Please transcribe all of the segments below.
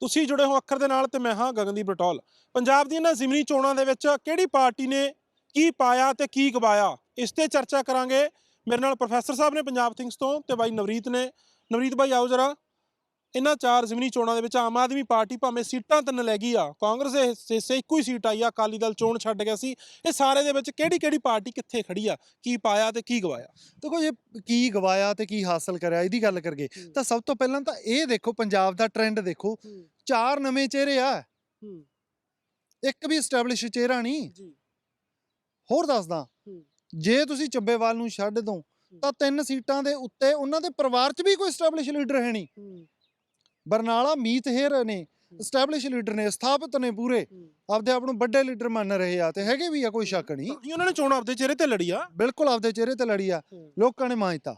ਤੁਸੀਂ ਜੁੜੇ ਹੋ ਅੱਖਰ ਦੇ ਨਾਲ ਤੇ ਮੈਂ ਹਾਂ ਗਗਨਦੀਪ ਬਟੋਲ ਪੰਜਾਬ ਦੀਆਂ ਇਹਨਾਂ ਜ਼ਿਮਨੀ ਚੋਣਾਂ ਦੇ ਵਿੱਚ ਕਿਹੜੀ ਪਾਰਟੀ ਨੇ ਕੀ ਪਾਇਆ ਤੇ ਕੀ ਗਵਾਇਆ? ਇਸ ਤੇ ਚਰਚਾ ਕਰਾਂਗੇ। ਮੇਰੇ ਨਾਲ ਪ੍ਰੋਫੈਸਰ ਸਾਹਿਬ ਨੇ ਪੰਜਾਬ ਥਿੰਗਸ ਤੋਂ ਤੇ ਬਾਈ ਨਵਰੀਤ ਨੇ। ਨਵਰੀਤ ਬਾਈ, ਆਓ ਜਰਾ। ਇਹਨਾਂ ਚਾਰ ਜ਼ਿਮਨੀ ਚੋਣਾਂ ਦੇ ਵਿੱਚ ਆਮ ਆਦਮੀ ਪਾਰਟੀ ਭਾਵੇਂ ਸੀਟਾਂ ਤਿੰਨ ਲੈ ਗਈ ਆ ਕਾਂਗਰਸ ਦੇ ਹਿੱਸੇ ਇੱਕੋ ਹੀ ਸੀਟ ਆਈ ਆ ਅਕਾਲੀ ਦਲ ਚੋਣ ਛੱਡ ਗਿਆ ਸੀ। ਇਹ ਸਾਰੇ ਦੇ ਵਿੱਚ ਕਿਹੜੀ ਕਿਹੜੀ ਪਾਰਟੀ ਕਿੱਥੇ ਖੜੀ ਆ ਕੀ ਪਾਇਆ ਤੇ ਕੀ ਗਵਾਇਆ? ਦੇਖੋ ਜੇ ਕੀ ਗਵਾਇਆ ਤੇ ਕੀ ਹਾਸਲ ਕਰਿਆ ਇਹਦੀ ਗੱਲ ਕਰਗੇ। ਤਾਂ ਸਭ ਤੋਂ ਪਹਿਲਾਂ ਤਾਂ ਇਹ ਦੇਖੋ ਪੰਜਾਬ ਦਾ ਟ੍ਰੈਂਡ ਦੇਖੋ ਚਾਰ ਨਵੇਂ ਚਿਹਰੇ ਆ। ਇੱਕ ਵੀ ਸਟੈਬਲਿਸ਼ ਚਿਹਰਾ ਨਹੀਂ। ਜੀ। ਹੋਰ ਦੱਸਦਾ। ਜੇ ਤੁਸੀਂ ਚੱਬੇਵਾਲ ਨੂੰ ਛੱਡ ਦੋ ਤਾਂ ਤਿੰਨ ਸੀਟਾਂ ਦੇ ਉੱਤੇ ਉਹਨਾਂ ਦੇ ਪਰਿਵਾਰ 'ਚ ਵੀ ਕੋਈ ਸਟੈਬਲਿਸ਼ ਲੀਡਰ ਹੈ ਨਹੀਂ। ਬਰਨਾਲਾ ਮੀਤ ਹੇਰ ਨੇ ਸਟੈਬਲਿਸ਼ ਲੀਡਰ ਨੇ ਸਥਾਪਿਤ ਨੇ ਪੂਰੇ। ਆਪਦੇ ਆਪ ਨੂੰ ਵੱਡੇ ਲੀਡਰ ਮੰਨ ਰਹੇ ਆ ਤੇ ਹੈਗੇ ਵੀ ਆ ਕੋਈ ਸ਼ੱਕ ਨਹੀਂ। ਹੀ ਉਹਨਾਂ ਨੇ ਚੋਣ ਆਪਦੇ ਚਿਹਰੇ ਤੇ ਲੜੀ ਆ। ਬਿਲਕੁਲ ਆਪਦੇ ਚਿਹਰੇ ਤੇ ਲੜੀ ਆ। ਲੋਕਾਂ ਨੇ ਮਾਨਤਾ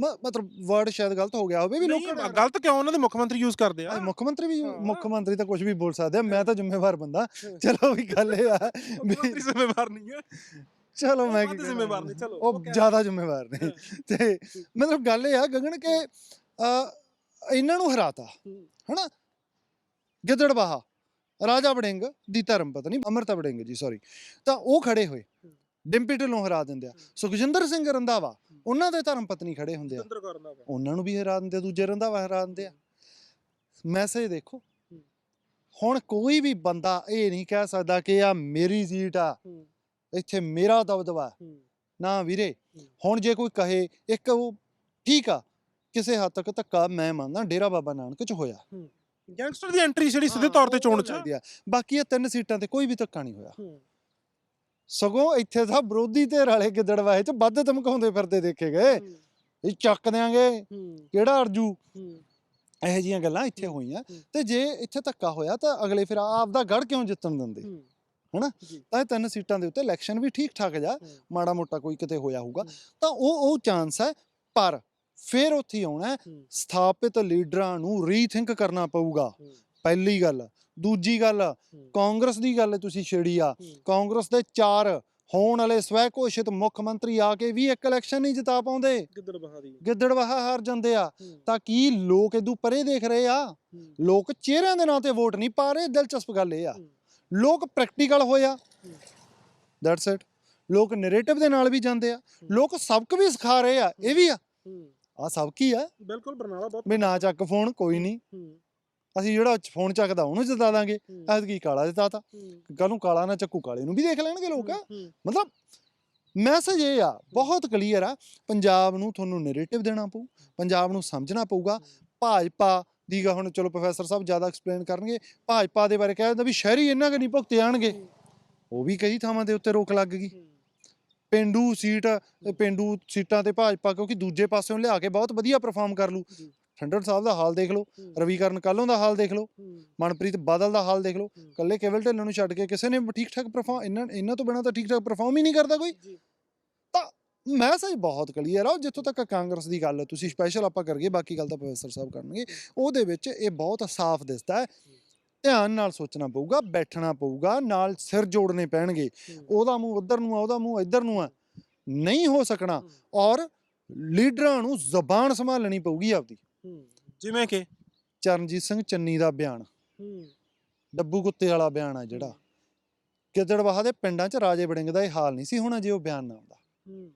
ਮਤਲਬ ਵਰਡ ਸ਼ਾਇਦ ਗਲਤ ਹੋ ਗਿਆ ਹੋਵੇ ਵੀ ਲੋਕਾਂ ਨੇ ਗਲਤ ਕਿਉਂ? ਉਹਨਾਂ ਦੇ ਮੁੱਖ ਮੰਤਰੀ ਯੂਜ਼ ਕਰਦੇ ਆ। ਆ, ਮੁੱਖ ਮੰਤਰੀ ਵੀ। ਮੁੱਖ ਮੰਤਰੀ ਤਾਂ ਕੁਝ ਵੀ ਬੋਲ ਸਕਦੇ ਆ ਮੈਂ ਤਾਂ ਜ਼ਿੰਮੇਵਾਰ ਬੰਦਾ। ਚਲੋ ਵੀ ਗੱਲ ਇਹ ਆ। ਮੰਤਰੀ ਜ਼ਿੰਮੇਵਾਰ ਨਹੀਂ ਹੈ ਚਲੋ ਮੈਂ ਕੀ ਜ਼ਿੰਮੇਵਾਰ। ਨੇ, ਚਲੋ, ਉਹ ਜ਼ਿਆਦਾ ਜ਼ਿੰਮੇਵਾਰ ਨੇ। ਤੇ ਮਤਲਬ ਗੱਲ ਇਹ ਆ ਗਗਨ ਕਿ ਇਹਨਾਂ ਨੂੰ ਹਰਾਤਾ। ਹਨਾ? ਗਿੱਦੜਬਾਹਾ ਰਾਜਾ ਵੜਿੰਗ ਦੀ ਧਰਮ ਪਤਨੀ ਅਮਰਤਾ ਵੜਿੰਗ ਜੀ ਸੌਰੀ ਤਾਂ ਉਹ ਖੜੇ ਹੋਏ। ਡਿੰਪੀ ਢਿੱਲੋਂ ਹਰਾ ਦਿੰਦੇ ਆ। ਸੁਖਜਿੰਦਰ ਸਿੰਘ ਰੰਧਾਵਾ ਉਹਨਾਂ ਦੇ ਧਰਮ ਪਤਨੀ ਖੜੇ ਹੁੰਦੇ ਆ। ਉਹਨਾਂ ਨੂੰ ਵੀ ਹਰਾ ਦਿੰਦੇ ਆ, ਦੂਜੇ ਰੰਧਾਵਾ ਹਰਾ ਦਿੰਦੇ ਆ। ਮੈਸੇਜ ਦੇਖੋ। ਹੁਣ ਕੋਈ ਵੀ ਬੰਦਾ ਇਹ ਨਹੀਂ ਕਹਿ ਸਕਦਾ ਕਿ ਆ ਮੇਰੀ ਸੀਟ ਆ। ਹੂੰ, ਇੱਥੇ ਮੇਰਾ ਦਬਦਬਾ। ਹੂੰ, ਨਾ ਵੀਰੇ। ਹੁਣ ਜੇ ਕੋਈ ਕਹੇ ਇੱਕ ਉਹ ਠੀਕ ਆ। ਕਿਸੇ ਹੱਦ ਤੱਕ ਧੱਕਾ ਮੈਂ ਮੰਨਦਾ ਡੇਰਾ ਬਾਬਾ ਨਾਨਕ ਚ ਹੋਇਆ। ਗੈਂਗਸਟਰ ਦੀ ਐਂਟਰੀ ਜਿਹੜੀ ਸਿੱਧੇ ਤੌਰ ਤੇ ਚੋਣ ਚ। ਆ। ਬਾਕੀ ਇਹ ਤਿੰਨ ਸੀਟਾਂ ਤੇ ਕੋਈ ਵੀ ਧੱਕਾ ਨਹੀਂ ਹੋਇਆ। ਹੂੰ, ਸਗੋਂ ਇੱਥੇ ਤਾਂ ਵਿਰੋਧੀ ਧਿਰ ਵਾਲੇ ਗਿੱਦੜਵਾਹੇ ਚ ਵੱਧ ਧਮਕਾਉਂਦੇ ਫਿਰਦੇ ਦੇਖੇ ਗਏ। ਹੂੰ, ਇਹ ਚੱਕ ਦਿਆਂਗੇ। ਹੂੰ, ਕਿਹੜਾ ਅਰਜੂ? ਹੂੰ, ਇਹੋ ਜੀਆਂ ਗੱਲਾਂ ਇੱਥੇ ਹੋਈਆਂ। ਹੂੰ। ਤੇ ਜੇ ਇੱਥੇ ਧੱਕਾ ਹੋਇਆ ਤਾਂ ਅਗਲੇ ਫਿਰ ਆਪ ਦਾ ਗੜ ਕਿਉਂ ਜਿੱਤਣ ਦਿੰਦੇ? ਹੂੰ, ਤਾਂ ਇਹ ਤਿੰਨ ਸੀਟਾਂ ਦੇ ਉੱਤੇ ਇਲੈਕਸ਼ਨ ਵੀ ਠੀਕ ਠਾਕ ਜਾ। ਹੂੰ, ਮਾੜਾ ਮੋਟਾ ਕੋਈ ਕਿਤੇ ਹੋਇਆ ਹੋਊਗਾ। ਹੂੰ। ਤਾਂ ਉਹ ਉਹ ਚਾਂਸ ਹੈ ਪਰ ਫਿਰ ਉੱਥੇ ਆਉਣਾ ਸਥਾਪਿਤ ਲੀਡਰਾਂ ਨੂੰ ਰੀਥਿੰਕ ਕਰਨਾ ਪਊਗਾ। ਪਹਿਲੀ ਗੱਲ। ਦੂਜੀ ਗੱਲ ਕਾਂਗਰਸ ਦੀ ਗੱਲ ਤੁਸੀਂ ਛੇੜੀ ਆ। ਕਾਂਗਰਸ ਦੇ ਚਾਰ ਹੋਣ ਵਾਲੇ ਸਵੈ ਘੋਸ਼ਿਤ ਮੁੱਖ ਮੰਤਰੀ ਆ ਕੇ ਵੀ ਇੱਕ ਇਲੈਕਸ਼ਨ ਨਹੀਂ ਜਿਤਾ ਪਾਉਂਦੇ। ਗਿੱਦੜ ਬਹਾ ਦੀ। ਗਿੱਦੜਵਾਹਾ ਹਾਰ ਜਾਂਦੇ ਆ। ਤਾਂ ਕੀ ਲੋਕ ਇਦੋਂ ਪਰੇ ਦੇਖ ਰਹੇ ਆ? ਲੋਕ ਚਿਹਰਿਆਂ ਦੇ ਨਾਂ ਤੇ ਵੋਟ ਨਹੀਂ ਪਾ ਰਹੇ ਦਿਲਚਸਪ ਗੱਲ ਇਹ ਆ। ਲੋਕ ਪ੍ਰੈਕਟੀਕਲ ਹੋਇਆ ਹੂੰ। ਦੈਟਸ ਇਟ ਲੋਕ ਨੈਰੇਟਿਵ ਦੇ ਨਾਲ ਵੀ ਜਾਂਦੇ ਆ। ਲੋਕ ਸਬਕ ਵੀ ਸਿਖਾ ਰਹੇ ਆ। ਇਹ ਵੀ ਆ। ਆ ਸਬਕ ਹੀ ਆ? ਬਿਲਕੁਲ ਬਰਨਾਲਾ ਬਹੁਤ ਵੀ ਨਾ ਚੱਕ ਫੋਨ ਕੋਈ ਨਹੀਂ ਹੂੰ, ਅਸੀਂ ਜਿਹੜਾ ਫੋਨ ਚੱਕਦਾ ਉਹਨੂੰ ਜਿਤਾ ਦਾਂਗੇ। ਹੂੰ, ਐਤਕੀ ਕਾਲਾ ਜਿਤਾਤਾ ਹੂੰ, ਕੱਲ ਨੂੰ ਕਾਲਾ ਨਾ ਚੱਕੂ ਕਾਲੇ ਨੂੰ ਵੀ ਦੇਖ ਲੈਣਗੇ ਲੋਕ। ਮਤਲਬ ਮੈਸੇਜ ਇਹ ਆ ਬਹੁਤ ਕਲੀਅਰ ਆ। ਪੰਜਾਬ ਨੂੰ ਤੁਹਾਨੂੰ ਨੈਰੇਟਿਵ ਦੇਣਾ ਪਊ ਪੰਜਾਬ ਨੂੰ ਸਮਝਣਾ ਪਊਗਾ। ਭਾਜਪਾ ਦੀ ਗਾ ਹੁਣ ਚਲੋ ਪ੍ਰੋਫੈਸਰ ਸਾਹਿਬ ਜ਼ਿਆਦਾ ਐਕਸਪਲੇਨ ਕਰਨਗੇ। ਭਾਜਪਾ ਦੇ ਬਾਰੇ ਕਹਿ ਦਿੰਦਾ ਵੀ ਸ਼ਹਿਰੀ ਇਹਨਾਂ ਕਿ ਨਹੀਂ ਭੁਗਤੇ ਜਾਣਗੇ ਉਹ ਵੀ ਕਈ ਥਾਵਾਂ ਦੇ ਉੱਤੇ ਰੋਕ ਲੱਗ ਗਈ। ਪਿੰਡੂ ਸੀਟ ਪਿੰਡੂ ਸੀਟਾਂ ਤੇ ਭਾਜਪਾ ਕਿਉਂਕਿ ਦੂਜੇ ਪਾਸਿਓਂ ਲਿਆ ਕੇ ਬਹੁਤ ਵਧੀਆ ਪਰਫਾਰਮ ਕਰ ਲੂ। ਠੰਡਰ ਸਾਹਿਬ ਦਾ ਹਾਲ ਦੇਖ ਲਓ ਰਵੀਕਰਨ ਕੱਲੋਂ ਦਾ ਹਾਲ ਦੇਖ ਲਓ ਮਨਪ੍ਰੀਤ ਬਾਦਲ ਦਾ ਹਾਲ ਦੇਖ ਲਓ। ਕੱਲੇ ਕੇਵਲ ਢਿੱਲੋਂ ਨੂੰ ਛੱਡ ਕੇ ਕਿਸੇ ਨੇ ਠੀਕ ਠਾਕ ਪਰਫਾਰਮ ਇਹਨਾਂ ਇਹਨਾਂ ਤੋਂ ਬਿਨਾਂ ਤਾਂ ਠੀਕ ਠਾਕ ਪਰਫਾਰਮ ਹੀ ਨਹੀਂ ਕਰਦਾ ਕੋਈ। ਜੀ, ਮੈਸੇਜ ਬਹੁਤ ਕਲੀਅਰ ਆ ਜਿੱਥੋਂ ਤੱਕ ਕਾਂਗਰਸ ਦੀ ਗੱਲ ਤੁਸੀਂ ਸਪੈਸ਼ਲ ਆਪਾਂ ਕਰਗੇ ਬਾਕੀ ਗੱਲ ਤਾਂ ਪ੍ਰੋਫੈਸਰ ਸਾਹਿਬ ਕਰਨਗੇ। ਉਹਦੇ ਵਿੱਚ ਇਹ ਬਹੁਤ ਸਾਫ਼ ਦਿਸਦਾ ਹੈ ਧਿਆਨ ਨਾਲ ਸੋਚਣਾ ਪਊਗਾ ਬੈਠਣਾ ਪਊਗਾ ਨਾਲ ਸਿਰ ਜੋੜਨੇ ਪੈਣਗੇ। ਉਹਦਾ ਮੂੰਹ ਉਧਰ ਨੂੰ ਆ ਉਹਦਾ ਮੂੰਹ ਇੱਧਰ ਨੂੰ ਆ ਨਹੀਂ ਹੋ ਸਕਣਾ। ਔਰ ਲੀਡਰਾਂ ਨੂੰ ਜ਼ਬਾਨ ਸੰਭਾਲਣੀ ਪਊਗੀ ਆਪਦੀ। ਜਿਵੇਂ ਕਿ? ਚਰਨਜੀਤ ਸਿੰਘ ਚੰਨੀ ਦਾ ਬਿਆਨ। ਹੂੰ, ਡੱਬੂ ਕੁੱਤੇ ਵਾਲਾ ਬਿਆਨ ਆ ਜਿਹੜਾ। ਗਿੱਦੜਬਾਹਾ ਦੇ ਪਿੰਡਾਂ 'ਚ ਰਾਜੇ ਵੜਿੰਗ ਦਾ ਇਹ ਹਾਲ ਨਹੀਂ ਸੀ ਹੋਣਾ ਜੇ ਉਹ ਬਿਆਨ ਨਾ ਆਉਂਦਾ। ਹੂੰ,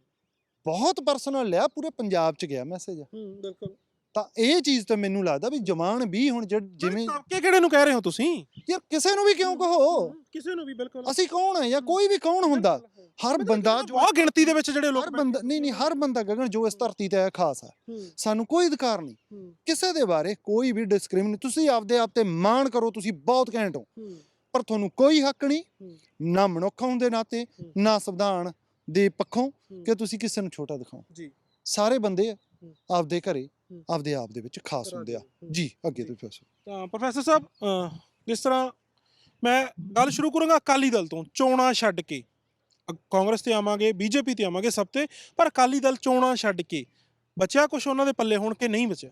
ਬਹੁਤ ਪਰਸਨਲ ਲਿਆ ਪੂਰੇ ਪੰਜਾਬ 'ਚ ਗਿਆ ਮੈਸੇਜ ਹੂੰ, ਬਿਲਕੁਲ। ਤਾਂ ਇਹ ਚੀਜ਼ ਤਾਂ ਮੈਨੂੰ ਲੱਗਦਾ ਵੀ ਜਵਾਨ ਵੀ ਹੁਣ ਜਿਵੇਂ ਤਬਕੇ ਕਿਹੜੇ ਨੂੰ ਕਹਿ ਰਹੇ ਹੋ ਤੁਸੀਂ? ਯਾਰ ਕਿਸੇ ਨੂੰ ਵੀ ਕਿਉਂ ਕਹੋ? ਕਿਸੇ ਨੂੰ ਵੀ ਬਿਲਕੁਲ। ਅਸੀਂ ਕੌਣ ਆ ਜਾਂ ਕੋਈ ਵੀ ਕੌਣ ਹੁੰਦਾ? ਹਰ ਬੰਦਾ ਜੋ ਬਹੁਤ ਗਿਣਤੀ ਦੇ ਵਿੱਚ ਜਿਹੜੇ ਲੋਕ ਹਰ ਬੰਦਾ ਨਹੀਂ ਨਹੀਂ ਹਰ ਬੰਦਾ ਗਗਨ ਜੋ ਇਸ ਧਰਤੀ ਤੇ ਹੈ ਖਾਸ ਹੈ ਹੂੰ, ਸਾਨੂੰ ਕੋਈ ਅਧਿਕਾਰ ਨਹੀਂ। ਹੂੰ, ਕਿਸੇ ਦੇ ਬਾਰੇ ਕੋਈ ਵੀ ਡਿਸਕ੍ਰਿਮਿਨੇ ਤੁਸੀਂ ਆਪਦੇ ਆਪ ਤੇ ਮਾਣ ਕਰੋ ਤੁਸੀਂ ਬਹੁਤ ਘੈਂਟ ਹੋ। ਹੂੰ, ਪਰ ਤੁਹਾਨੂੰ ਕੋਈ ਹੱਕ ਨਹੀਂ ਹੂੰ। ਨਾ ਮਨੁੱਖ ਹੋਣ ਦੇ ਨਾਤੇ ਹੂੰ। ਨਾ ਸੰਵਿਧਾਨ ਦੇ ਪੱਖੋਂ ਹੂੰ। ਕਿ ਤੁਸੀਂ ਕਿਸੇ ਨੂੰ ਛੋਟਾ ਦਿਖਾਓ। ਜੀ। ਸਾਰੇ ਬੰਦੇ ਹੂੰ। ਆਪਦੇ ਘਰੇ। ਹੂੰ। ਆਪਦੇ ਆਪ ਦੇ ਵਿੱਚ ਖਾਸ ਹੁੰਦੇ ਆ। ਜੀ ਅੱਗੇ। ਤੋਂ ਪ੍ਰੋਫੈਸਰ ਤਾਂ ਪ੍ਰੋਫੈਸਰ ਸਾਹਿਬ ਅਹ, ਜਿਸ ਤਰ੍ਹਾਂ ਮੈਂ ਗੱਲ ਸ਼ੁਰੂ ਕਰਾਂਗਾ ਅਕਾਲੀ ਦਲ ਤੋਂ ਚੋਣਾਂ ਛੱਡ ਕੇ ਅ- ਕਾਂਗਰਸ ਤੇ ਆਵਾਂਗੇ ਬੀਜੇਪੀ ਤੇ ਆਵਾਂਗੇ ਸਭ ਤੇ ਪਰ ਅਕਾਲੀ ਦਲ ਚੋਣਾਂ ਛੱਡ ਕੇ ਬਚਿਆ ਕੁਝ ਉਹਨਾਂ ਦੇ ਪੱਲੇ ਹੋਣ ਕਿ ਨਹੀਂ ਬਚਿਆ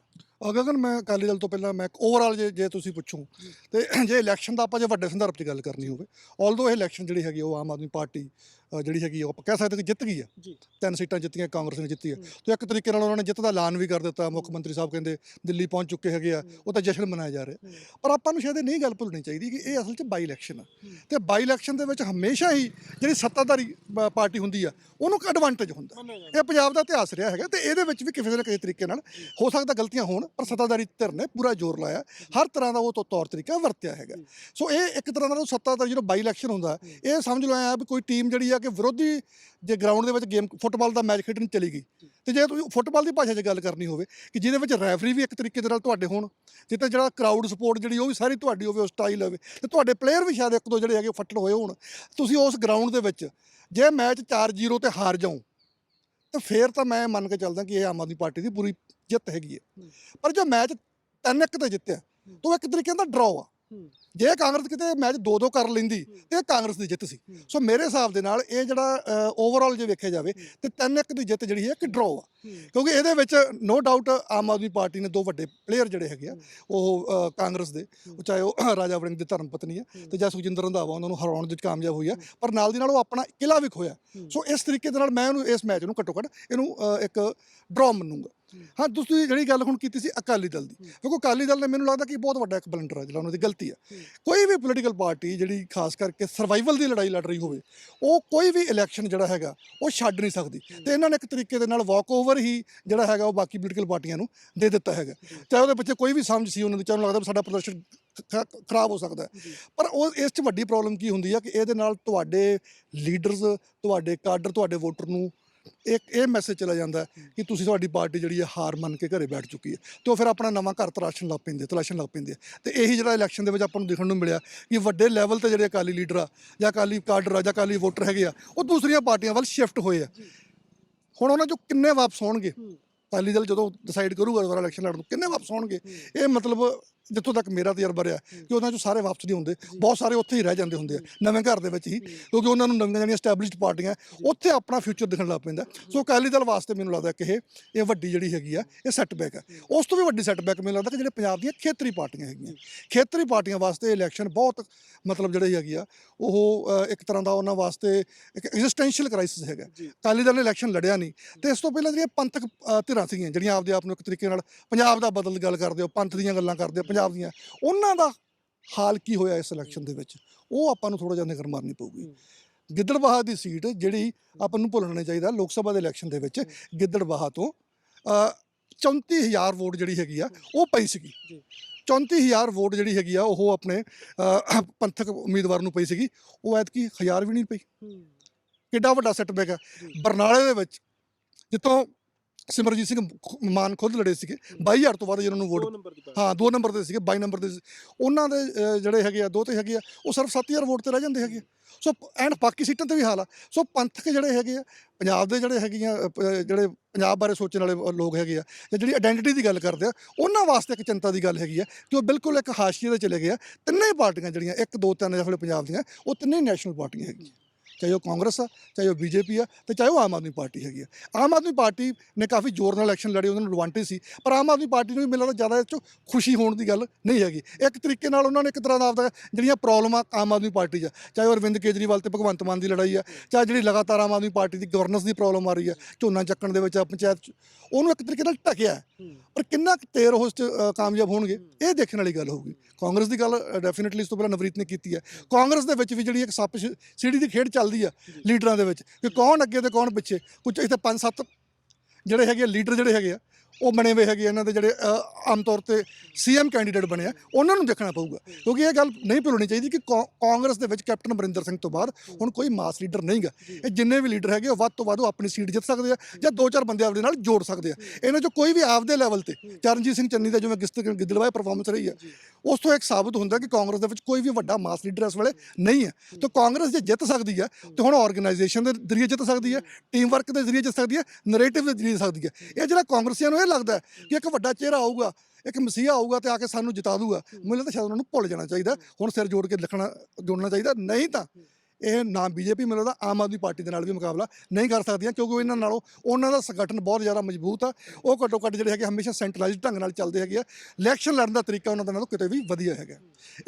ਅਗਰ ਮੈਂ ਅਕਾਲੀ ਦਲ ਤੋਂ ਪਹਿਲਾਂ ਮੈਂ ਓਵਰਆਲ ਜੇ ਜੇ ਤੁਸੀਂ ਪੁੱਛੋ ਤੇ ਜੇ ਇਲੈਕਸ਼ਨ ਦਾ ਆਪਾਂ ਜੇ ਵੱਡੇ ਸੰਦਰਭ 'ਚ ਗੱਲ ਕਰਨੀ ਹੋਵੇ ਆਲਦੋ ਇਹ ਇਲੈਕਸ਼ਨ ਜਿਹੜੀ ਹੈਗੀ ਉਹ ਆਮ ਆਦਮੀ ਪਾਰਟੀ ਅ, ਜਿਹੜੀ ਹੈਗੀ ਆ, ਉਹ ਆਪਾਂ ਕਹਿ ਸਕਦੇ ਕਿ ਜਿੱਤ ਗਈ ਆ ਜੀ। ਤਿੰਨ ਸੀਟਾਂ ਜਿੱਤੀਆਂ ਕਾਂਗਰਸ ਨੇ ਜਿੱਤੀ ਆ। ਤੇ ਇੱਕ ਤਰੀਕੇ ਨਾਲ ਉਹਨਾਂ ਨੇ ਜਿੱਤ ਦਾ ਐਲਾਨ ਵੀ ਕਰ ਦਿੱਤਾ ਮੁੱਖ ਮੰਤਰੀ ਸਾਹਿਬ ਕਹਿੰਦੇ ਦਿੱਲੀ ਪਹੁੰਚ ਚੁੱਕੇ ਹੈਗੇ ਆ ਉਹ ਤਾਂ ਜਸ਼ਨ ਮਨਾਇਆ ਜਾ ਰਿਹਾ। ਪਰ ਆਪਾਂ ਨੂੰ ਸ਼ਾਇਦ ਇਹ ਨਹੀਂ ਗੱਲ ਭੁੱਲਣੀ ਚਾਹੀਦੀ ਕਿ ਇਹ ਅਸਲ 'ਚ ਬਾਈ ਇਲੈਕਸ਼ਨ ਆ। ਤੇ ਬਾਈ ਇਲੈਕਸ਼ਨ ਦੇ ਵਿੱਚ ਹਮੇਸ਼ਾ ਹੀ ਜਿਹੜੀ ਸੱਤਾਧਾਰੀ ਪ- ਪਾਰਟੀ ਹੁੰਦੀ ਆ ਉਹਨੂੰ ਐਡਵਾਂਟੇਜ ਹੁੰਦਾ ਮੰਨਿਆ ਜਾਂਦਾ। ਇਹ ਪੰਜਾਬ ਦਾ ਇਤਿਹਾਸ ਰਿਹਾ ਹੈਗਾ ਤੇ ਇਹਦੇ ਵਿੱਚ ਵੀ ਕਿਸੇ ਨਾ ਕਿਸੇ ਤਰੀਕੇ ਨਾਲ ਹੋ ਸਕਦਾ ਗਲਤੀਆਂ ਹੋਣ ਪਰ ਸੱਤਾਧਾਰੀ ਧਿਰ ਨੇ ਪੂਰਾ ਜ਼ੋਰ ਲਾਇਆ ਹਰ ਤਰ੍ਹਾਂ ਦਾ ਉਹ ਤੌ- ਤੌਰ ਤਰੀਕਾ ਵਰਤਿਆ ਹੈਗਾ। ਸੋ ਇਹ ਇੱਕ ਤਰ੍ਹਾਂ ਦਾ ਉਹ ਸੱਤਾਧਾਰੀ ਜਦੋਂ ਬਾਈ ਇਲੈਕਸ਼ਨ ਹੁੰਦਾ ਇਹ ਸਮਝ ਲਓ ਐ ਵੀ ਕੋਈ ਟੀਮ ਜਿਹੜੀ ਆ ਕਿ ਵਿਰੋਧੀ ਜੇ ਗਰਾਊਂਡ ਦੇ ਵਿੱਚ ਗੇਮ ਫੁੱਟਬਾਲ ਦਾ ਮੈਚ ਖੇਡਣ ਚਲੀ ਗਈ। ਤੇ ਜੇ ਤੁਸੀਂ ਫੁੱਟਬਾਲ ਦੀ ਭਾਸ਼ਾ 'ਚ ਗੱਲ ਕਰਨੀ ਹੋਵੇ, ਕਿ ਜਿਹਦੇ ਵਿੱਚ ਰੈਫਰੀ ਵੀ ਇੱਕ ਤਰੀਕੇ ਦੇ ਨਾਲ ਤੁਹਾਡੇ ਹੋਣ ਜਿੱਤੇ ਜਿਹੜਾ ਕਰਾਊਡ ਸਪੋਰਟ ਜਿਹੜੀ ਉਹ ਵੀ ਸਾਰੀ ਤੁਹਾਡੀ ਹੋਵੇ, ਉਹ ਸਟਾਈਲ ਹੋਵੇ, ਤੇ ਤੁਹਾਡੇ ਪਲੇਅਰ ਵੀ ਸ਼ਾਇਦ ਇੱਕ ਦੋ ਜਿਹੜੇ ਹੈਗੇ ਫੱਟੜ ਹੋਏ ਹੋਣ। ਤੁਸੀਂ ਉਸ ਗਰਾਊਂਡ ਦੇ ਵਿੱਚ ਜੇ ਮੈਚ 4-0 ਤੇ ਹਾਰ ਜਾਓ, ਤਾਂ ਫੇਰ ਤਾਂ ਮੈਂ ਮੰਨ ਕੇ ਚੱਲਦਾ ਕਿ ਇਹ ਆਮ ਆਦਮੀ ਪਾਰਟੀ ਦੀ ਪੂਰੀ ਜਿੱਤ ਹੈਗੀ ਹੈ। ਪਰ ਜੋ ਮੈਚ 3-1 ਤੇ ਜਿੱਤਿਆ, ਤਾਂ ਉਹ ਇੱਕ ਤਰੀਕੇ ਦਾ ਡਰਾਅ ਆ। ਜੇ ਕਾਂਗਰਸ ਕਿਤੇ ਮੈਚ 2-2 ਕਰ ਲੈਂਦੀ ਤੇ ਇਹ ਕਾਂਗਰਸ ਦੀ ਜਿੱਤ ਸੀ। ਸੋ ਮੇਰੇ ਹਿਸਾਬ ਦੇ ਨਾਲ ਇਹ ਜਿਹੜਾ ਓਵਰਆਲ ਜੇ ਵੇਖਿਆ ਜਾਵੇ ਤੇ 3-1 ਦੀ ਜਿੱਤ ਜਿਹੜੀ ਹੈ ਇੱਕ ਡਰਾਅ ਆ। ਕਿਉਂਕਿ ਇਹਦੇ ਵਿੱਚ ਨੋ ਡਾਊਟ ਆਮ ਆਦਮੀ ਪਾਰਟੀ ਨੇ ਦੋ ਵੱਡੇ ਪਲੇਅਰ ਜਿਹੜੇ ਹੈਗੇ ਆ ਉਹ ਕਾਂਗਰਸ ਦੇ। ਉਹ ਚਾਹੇ ਉਹ ਰਾਜਾ ਵੜਿੰਗ ਦੀ ਧਰਮ ਪਤਨੀ ਹੈ। ਤੇ ਜਾਂ ਸੁਖਜਿੰਦਰ ਰੰਧਾਵਾ ਉਹਨਾਂ ਨੂੰ ਹਰਾਉਣ ਦੇ ਵਿੱਚ ਕਾਮਯਾਬ ਹੋਈ ਹੈ। ਪਰ ਨਾਲ ਦੀ ਨਾਲ ਉਹ ਆਪਣਾ ਕਿਲਾ ਵੀ ਖੋਇਆ। ਸੋ ਇਸ ਤਰੀਕੇ ਦੇ ਨਾਲ ਮੈਂ ਉਹਨੂੰ ਇਸ ਮੈਚ ਨੂੰ ਘੱਟੋ ਘੱਟ ਇਹਨੂੰ ਇੱਕ ਡਰਾਅ ਮੰਨੂਗਾ। ਹੂੰ। ਹਾਂ ਤੁਸੀਂ ਜਿਹੜੀ ਗੱਲ ਹੁਣ ਕੀਤੀ ਸੀ ਅਕਾਲੀ ਦਲ ਦੀ ਹੂੰ। ਕਿਉਂਕਿ ਅਕਾਲੀ ਦਲ ਨੇ ਮੈਨੂੰ ਲੱਗਦਾ ਕਿ ਬਹੁਤ ਵੱਡਾ ਇੱਕ ਬਲੰਡਰ ਹੈ ਜਿਹੜਾ ਉਹਨਾਂ ਦੀ ਗਲਤੀ ਹੈ ਹੂੰ। ਕੋਈ ਵੀ ਪੋਲੀਟੀਕਲ ਪਾਰਟੀ ਜਿਹੜੀ ਖਾਸ ਕਰਕੇ ਸਰਵਾਈਵਲ ਦੀ ਲੜਾਈ ਲੜ ਰਹੀ ਹੋਵੇ ਉਹ ਕੋਈ ਵੀ ਇਲੈਕਸ਼ਨ ਜਿਹੜਾ ਹੈਗਾ ਉਹ ਛੱਡ ਨਹੀਂ ਸਕਦੀ ਤੇ ਇਹਨਾਂ ਨੇ ਇੱਕ ਤਰੀਕੇ ਦੇ ਨਾਲ ਵਾਕ ਓਵਰ ਹੀ ਜਿਹੜਾ ਹੈਗਾ ਉਹ ਬਾਕੀ ਪੋਲੀਟੀਕਲ ਪਾਰਟੀਆਂ ਨੂੰ ਦੇ ਦਿੱਤਾ ਹੈਗਾ ਚਾਹੇ ਉਹਦੇ ਪਿੱਛੇ ਕੋਈ ਵੀ ਸਮਝ ਸੀ ਉਹਨਾਂ ਦੀ ਚਾਹੇ ਲੱਗਦਾ ਸਾਡਾ ਪ੍ਰਦਰਸ਼ਨ ਖਰਾਬ ਹੋ ਸਕਦਾ ਹੈ। ਪਰ ਉਹ ਇਸ 'ਚ ਵੱਡੀ ਪ੍ਰੋਬਲਮ ਕੀ ਹੁੰਦੀ ਆ ਕਿ ਇਹਦੇ ਨਾਲ ਤੁਹਾਡੇ ਲੀਡਰਸ ਤੁਹਾਡੇ ਕਾਡਰ ਤੁਹਾਡੇ ਵੋਟਰ ਨੂੰ ਇੱਕ ਇਹ ਮੈਸੇਜ ਚਲਾ ਜਾਂਦਾ ਕਿ ਤੁਸੀਂ ਤੁਹਾਡੀ ਪਾਰਟੀ ਜਿਹੜੀ ਹੈ ਹਾਰ ਮੰਨ ਕੇ ਘਰੇ ਬੈਠ ਚੁੱਕੀ ਹੈ। ਤੇ ਉਹ ਫਿਰ ਆਪਣਾ ਨਵਾਂ ਘਰ ਤਰਾਸ਼ਣ ਲੱਗ ਪੈਂਦੇ ਤਲਾਸ਼ਣ ਲੱਗ ਪੈਂਦੇ ਤੇ ਇਹੀ ਜਿਹੜਾ ਇਲੈਕਸ਼ਨ ਦੇ ਵਿੱਚ ਆਪਾਂ ਨੂੰ ਦੇਖਣ ਨੂੰ ਮਿਲਿਆ ਕਿ ਵੱਡੇ ਲੈਵਲ ਤੇ ਜਿਹੜੇ ਅਕਾਲੀ ਲੀਡਰ ਆ ਜਾਂ ਅਕਾਲੀ ਕਾਡਰ ਆ ਜਾਂ ਅਕਾਲੀ ਵੋਟਰ ਹੈਗੇ ਆ ਉਹ ਦੂਸਰੀਆਂ ਪਾਰਟੀਆਂ ਵੱਲ ਸ਼ਿਫਟ ਹੋਏ ਆ। ਹੁਣ ਉਹਨਾਂ ਚੋਂ ਕਿੰਨੇ ਵਾਪਸ ਹੋਣਗੇ? ਹੂੰ। ਅਕਾਲੀ ਦਲ ਜਦੋਂ ਡਿਸਾਈਡ ਕਰੂਗਾ ਦੁਬਾਰਾ ਇਲੈਕਸ਼ਨ ਲੜਨ ਨੂੰ ਕਿੰਨੇ ਵਾਪਸ ਹੋਣਗੇ? ਇਹ ਮਤਲਬ ਜਿੱਥੋਂ ਤੱਕ ਮੇਰਾ ਤਜਰਬਾ ਰਿਹਾ ਕਿ ਉਹਨਾਂ ਚੋਂ ਸਾਰੇ ਵਾਪਸ ਨਹੀਂ ਹੁੰਦੇ ਬਹੁਤ ਸਾਰੇ ਉੱਥੇ ਹੀ ਰਹਿ ਜਾਂਦੇ ਹੁੰਦੇ ਆ ਨਵੇਂ ਘਰ ਦੇ ਵਿੱਚ ਹੀ ਕਿਉਂਕਿ ਉਹਨਾਂ ਨੂੰ ਨਵੀਆਂ ਜਿਹੜੀਆਂ ਸਟੈਬਲਿਸ਼ਡ ਪਾਰਟੀਆਂ ਉੱਥੇ ਆਪਣਾ ਫਿਊਚਰ ਦਿਖਣ ਲੱਗ ਪੈਂਦਾ। ਸੋ ਅਕਾਲੀ ਦਲ ਵਾਸਤੇ ਮੈਨੂੰ ਲੱਗਦਾ ਕਿ ਇਹ ਇਹ ਵੱਡੀ ਜਿਹੜੀ ਹੈਗੀ ਆ ਇਹ ਸੈਟਬੈਕ ਹੈ। ਉਸ ਤੋਂ ਵੀ ਵੱਡੀ ਸੈਟਬੈਕ ਮੈਨੂੰ ਲੱਗਦਾ ਕਿ ਜਿਹੜੇ ਪੰਜਾਬ ਦੀਆਂ ਖੇਤਰੀ ਪਾਰਟੀਆਂ ਹੈਗੀਆਂ ਖੇਤਰੀ ਪਾਰਟੀਆਂ ਵਾਸਤੇ ਇਲੈਕਸ਼ਨ ਬਹੁਤ ਮਤਲਬ ਜਿਹੜੇ ਹੈਗੀ ਆ ਉਹ ਇੱਕ ਤਰ੍ਹਾਂ ਦਾ ਉਹਨਾਂ ਵਾਸਤੇ ਇੱਕ ਐਗਜ਼ਿਸਟੈਂਸ਼ੀਅਲ ਕ੍ਰਾਈਸਿਸ ਹੈਗਾ। ਅਕਾਲੀ ਦਲ ਨੇ ਇਲੈਕਸ਼ਨ ਲੜਿਆ ਨਹੀਂ। ਤੇ ਇਸ ਤੋਂ ਪਹਿਲਾਂ ਜਿਹੜੀਆਂ ਪੰਥਕ ਧਿਰਾਂ ਸੀਗੀਆਂ ਜਿਹੜੀਆਂ ਆਪਦੇ ਆਪ ਨੂੰ ਇੱਕ ਤਰੀਕੇ ਨਾਲ ਪੰਜਾਬ ਦਾ ਬਦਲ ਗੱਲ ਕਰਦੇ ਹੋ ਪੰਥ ਦੀਆਂ ਗੱਲਾਂ ਕਰਦੇ ਹੋ ਪੰਜਾਬ ਦੀਆਂ। ਉਹਨਾਂ ਦਾ ਹਾਲ ਕੀ ਹੋਇਆ ਇਸ ਇਲੈਕਸ਼ਨ ਦੇ ਵਿੱਚ? ਉਹ ਆਪਾਂ ਨੂੰ ਥੋੜਾ ਜਿਹਾ ਨਿਗਰ ਮਾਰਨੀ ਪਊਗੀ। ਗਿੱਦੜਬਾਹਾ ਦੀ ਸੀਟ ਜਿਹੜੀ ਆਪਾਂ ਨੂੰ ਭੁੱਲਣਾ ਨਹੀਂ ਚਾਹੀਦਾ ਲੋਕ ਸਭਾ ਦੇ ਇਲੈਕਸ਼ਨ ਦੇ ਵਿੱਚ ਗਿੱਦੜਬਾਹਾ ਤੋਂ। ਅ, 34000 ਵੋਟ ਜਿਹੜੀ ਹੈਗੀ ਆ ਉਹ ਪਈ ਸੀਗੀ। ਜੀ। 34000 ਵੋਟ ਜਿਹੜੀ ਹੈਗੀ ਆ ਉਹ ਆਪਣੇ ਪੰਥਕ ਉਮੀਦਵਾਰ ਨੂੰ ਪਈ ਸੀਗੀ। ਉਹ ਐਤਕੀ ਹਜ਼ਾਰ ਵੀ ਨਹੀਂ ਪਈ। ਕਿੱਡਾ ਵੱਡਾ ਸੈਟਬੈਕ ਹੈ। ਬਰਨਾਲੇ ਦੇ ਵਿੱਚ ਜਿੱਥੋਂ ਸਿਮਰਜੀਤ ਸਿੰਘ ਮਾਨ ਖੁਦ ਲੜੇ ਸੀਗੇ। 22000 ਤੋਂ ਵੱਧ ਜਿਹਨਾਂ ਨੂੰ ਵੋਟ ਦੋ ਦੀ ਹਾਂ ਦੋ ਨੰਬਰ ਤੇ ਸੀਗੇ 22 ਨੰਬਰ ਤੇ ਸੀ। ਉਹਨਾਂ ਦੇ ਜਿਹੜੇ ਹੈਗੇ ਆ ਦੋ ਤੇ ਹੈਗੇ ਆ ਉਹ ਸਿਰਫ 7000 ਵੋਟ ਤੇ ਰਹਿ ਜਾਂਦੇ ਹੈਗੇ। ਆ। ਸੋ ਐਂਡ ਬਾਕੀ ਸੀਟਾਂ ਤੇ ਵੀ ਹਾਲ ਆ। ਸੋ ਪੰਥਕ ਜਿਹੜੇ ਹੈਗੇ ਆ ਪੰਜਾਬ ਦੇ ਜਿਹੜੇ ਹੈਗੀਆਂ ਅ, ਪ- ਜਿਹੜੇ ਪੰਜਾਬ ਬਾਰੇ ਸੋਚਣ ਵਾਲੇ ਲੋਕ ਹੈਗੇ ਆ ਜਾਂ ਜਿਹੜੀ ਆਇਡੈਂਟੀਟੀ ਦੀ ਗੱਲ ਕਰਦੇ ਆ ਉਹਨਾਂ ਵਾਸਤੇ ਇੱਕ ਚਿੰਤਾ ਦੀ ਗੱਲ ਹੈਗੀ ਆ ਕਿ ਉਹ ਬਿਲਕੁਲ ਇੱਕ ਹਾਸ਼ੀਏ ਤੇ ਚਲੇ ਗਏ ਆ। ਤਿੰਨੇ ਪਾਰਟੀਆਂ ਜਿਹੜੀਆਂ ਇੱਕ ਦੋ ਤਿੰਨ ਜਿਹੜੇ ਪੰਜਾਬ ਦੀਆਂ ਉਹ ਤਿੰਨੇ ਨੈਸ਼ਨਲ ਪਾਰਟੀਆਂ ਹੈਗੀਆਂ। ਚਾਹੇ ਉਹ ਕਾਂਗਰਸ ਆ ਚਾਹੇ ਉਹ ਬੀਜੇਪੀ ਆ ਤੇ ਚਾਹੇ ਉਹ ਆਮ ਆਦਮੀ ਪਾਰਟੀ ਹੈਗੀ ਆ। ਆਮ ਆਦਮੀ ਪਾਰਟੀ ਨੇ ਕਾਫੀ ਜ਼ੋਰ ਨਾਲ ਇਲੈਕਸ਼ਨ ਲੜੀ ਉਹਨਾਂ ਨੂੰ ਐਡਵਾਂਟੇਜ ਸੀ ਪਰ ਆਮ ਆਦਮੀ ਪਾਰਟੀ ਨੂੰ ਵੀ ਲੱਗਦਾ ਜ਼ਿਆਦਾ ਇਹ 'ਚੋਂ ਖੁਸ਼ੀ ਹੋਣ ਦੀ ਗੱਲ ਨਹੀਂ ਹੈਗੀ। ਇੱਕ ਤਰੀਕੇ ਨਾਲ ਉਹਨਾਂ ਨੇ ਇੱਕ ਤਰ੍ਹਾਂ ਦਾ ਆਪਦਾ ਜਿਹੜੀਆਂ ਪ੍ਰੋਬਲਮਾਂ ਆਮ ਆਦਮੀ ਪਾਰਟੀ 'ਚ ਆ, ਚਾਹੇ ਉਹ ਅਰਵਿੰਦ ਕੇਜਰੀਵਾਲ ਤੇ ਭਗਵੰਤ ਮਾਨ ਦੀ ਲੜਾਈ ਆ ਚਾਹੇ ਜਿਹੜੀ ਲਗਾਤਾਰ ਆਮ ਆਦਮੀ ਪਾਰਟੀ ਦੀ ਗਵਰਨੈਂਸ ਦੀ ਪ੍ਰੋਬਲਮ ਆ ਰਹੀ ਆ ਝੋਨਾ ਚੱਕਣ ਦੇ ਵਿੱਚ ਪੰਚਾਇਤ 'ਚ ਉਹਨੂੰ ਇੱਕ ਤਰੀਕੇ ਨਾਲ। ਹੂੰ। ਪਰ ਕਿੰਨਾ ਕੁ ਦੇਰ ਉਹ 'ਚ ਕਾਮਯਾਬ ਹੋਣਗੇ ਇਹ ਦੇਖਣ ਵਾਲੀ ਗੱਲ ਹੋਊਗੀ। ਕਾਂਗਰਸ ਦੀ ਗੱਲ ਡੈਫੀਨਿਟਲੀ ਇਸ ਤੋਂ ਪਹਿਲਾਂ ਨਵਰੀਤ ਨੇ ਕੀਤੀ ਹੈ ਕਾਂਗਰਸ ਦੇ ਵਿੱਚ ਵੀ ਜਿਹੜੀ ਇੱਕ ਸੱਪ ਸੀੜੀ ਦੀ ਖੇਡ ਚੱਲਦੀ ਆ ਲੀਡਰਾਂ ਦੇ ਵਿੱਚ। ਕਿ ਕੌਣ ਅੱਗੇ ਤੇ ਕੌਣ ਪਿੱਛੇ? ਕੁਝ ਇੱਥੇ ਪੰਜ ਸੱਤ ਜਿਹੜੇ ਹੈਗੇ ਲੀਡਰ ਜਿਹੜੇ ਹੈਗੇ ਆ ਉਹ ਬਣੇ ਹੋਏ ਹੈਗੇ ਇਹਨਾਂ ਦੇ ਜਿਹੜੇ ਅ, ਆਮ ਤੌਰ ਤੇ ਸੀਐਮ ਕੈਂਡੀਡੇਟ ਬਣੇ ਆ ਉਹਨਾਂ ਨੂੰ ਦੇਖਣਾ ਪਊਗਾ। ਕਿਉਂਕਿ ਇਹ ਗੱਲ ਨਹੀਂ ਭੁੱਲਣੀ ਚਾਹੀਦੀ ਕਿ ਕੌ- ਕਾਂਗਰਸ ਦੇ ਵਿੱਚ ਕੈਪਟਨ ਅਮਰਿੰਦਰ ਸਿੰਘ ਤੋਂ ਬਾਅਦ ਹੁਣ ਕੋਈ ਮਾਸ ਲੀਡਰ ਨਹੀਂਗਾ ਇਹ ਜਿੰਨੇ ਵੀ ਲੀਡਰ ਹੈਗੇ ਉਹ ਵੱਧ ਤੋਂ ਵੱਧ ਉਹ ਆਪਣੀ ਸੀਟ ਜਿੱਤ ਸਕਦੇ ਆ ਜਾਂ ਦੋ ਚਾਰ ਬੰਦੇ ਆਪਦੇ ਨਾਲ ਜੋੜ ਸਕਦੇ ਆ। ਇਹਨਾਂ ਚੋਂ ਕੋਈ ਵੀ ਆਪਦੇ ਲੈਵਲ ਤੇ ਚਰਨਜੀਤ ਸਿੰਘ ਚੰਨੀ ਦਾ ਜਿਵੇਂ ਗਿਸਤ ਤਰ੍ਹਾਂ ਗਿੱਦੜਵਾਏ ਪਰਫਾਰਮੈਂਸ ਰਹੀ ਹੈ ਉਸ ਤੋਂ ਇੱਕ ਸਾਬਤ ਹੁੰਦਾ ਕਿ ਕਾਂਗਰਸ ਦੇ ਵਿੱਚ ਕੋਈ ਵੀ ਵੱਡਾ ਮਾਸ ਲੀਡਰ ਇਸ ਵੇਲੇ ਨਹੀਂ ਹੈ ਤੇ ਕਾਂਗਰਸ ਜੇ ਜਿੱਤ ਸਕਦੀ ਹੈ ਤੇ ਹੁਣ ਆਰਗੇਨਾਈਜੇਸ਼ਨ ਦੇ ਜ਼ਰੀਏ ਜਿੱਤ ਸਕਦੀ ਹੈ ਟੀਮ ਵਰਕ ਦੇ ਜ਼ਰੀਏ ਜਿੱਤ ਸਕਦੀ ਹੈ ਨੈਰੇਟਿਵ ਦੇ ਜ਼ਰੀਏ ਜਿੱਤ ਸਕਦੀ ਹੈ ਇਹ ਜਿਹੜਾ ਕਾਂਗਰਸੀਆਂ ਨੂੰ ਇਹ ਲੱਗਦਾ ਕਿ ਇੱਕ ਵੱਡਾ ਚਿਹਰਾ ਆਊਗਾ ਇੱਕ ਮਸੀਹਾ ਆਊਗਾ ਤੇ ਆ ਕੇ ਸਾਨੂੰ ਜਿਤਾ ਦੂਗਾ। ਮੈਨੂੰ ਲੱਗਦਾ ਸ਼ਾਇਦ ਉਹਨਾਂ ਨੂੰ ਭੁੱਲ ਜਾਣਾ ਚਾਹੀਦਾ ਹੁਣ ਸਿਰ ਜੋੜ ਕੇ ਲਿਖਣਾ ਜੋੜਨਾ ਚਾਹੀਦਾ ਨਹੀਂ ਤਾਂ ਇਹ ਨਾ ਬੀਜੇਪੀ ਮੈਨੂੰ ਲੱਗਦਾ ਆਮ ਆਦਮੀ ਪਾਰਟੀ ਦੇ ਨਾਲ ਵੀ ਮੁਕਾਬਲਾ ਨਹੀਂ ਕਰ ਸਕਦੀਆਂ ਕਿਉਂਕਿ ਇਹਨਾਂ ਨਾਲੋਂ ਉਹਨਾਂ ਦਾ ਸੰਗਠਨ ਬਹੁਤ ਜ਼ਿਆਦਾ ਮਜ਼ਬੂਤ ਆ। ਉਹ ਘੱਟੋ ਘੱਟ ਜਿਹੜੇ ਹੈਗੇ ਹਮੇਸ਼ਾ ਸੈਂਟਰਲਾਈਜ਼ਡ ਢੰਗ ਨਾਲ ਚੱਲਦੇ ਹੈਗੇ ਆ। ਇਲੈਕਸ਼ਨ ਲੜਨ ਦਾ ਤਰੀਕਾ ਉਹਨਾਂ ਦਾ ਨਾਲੋਂ ਕਿਤੇ ਵੀ ਵਧੀਆ ਹੈਗਾ।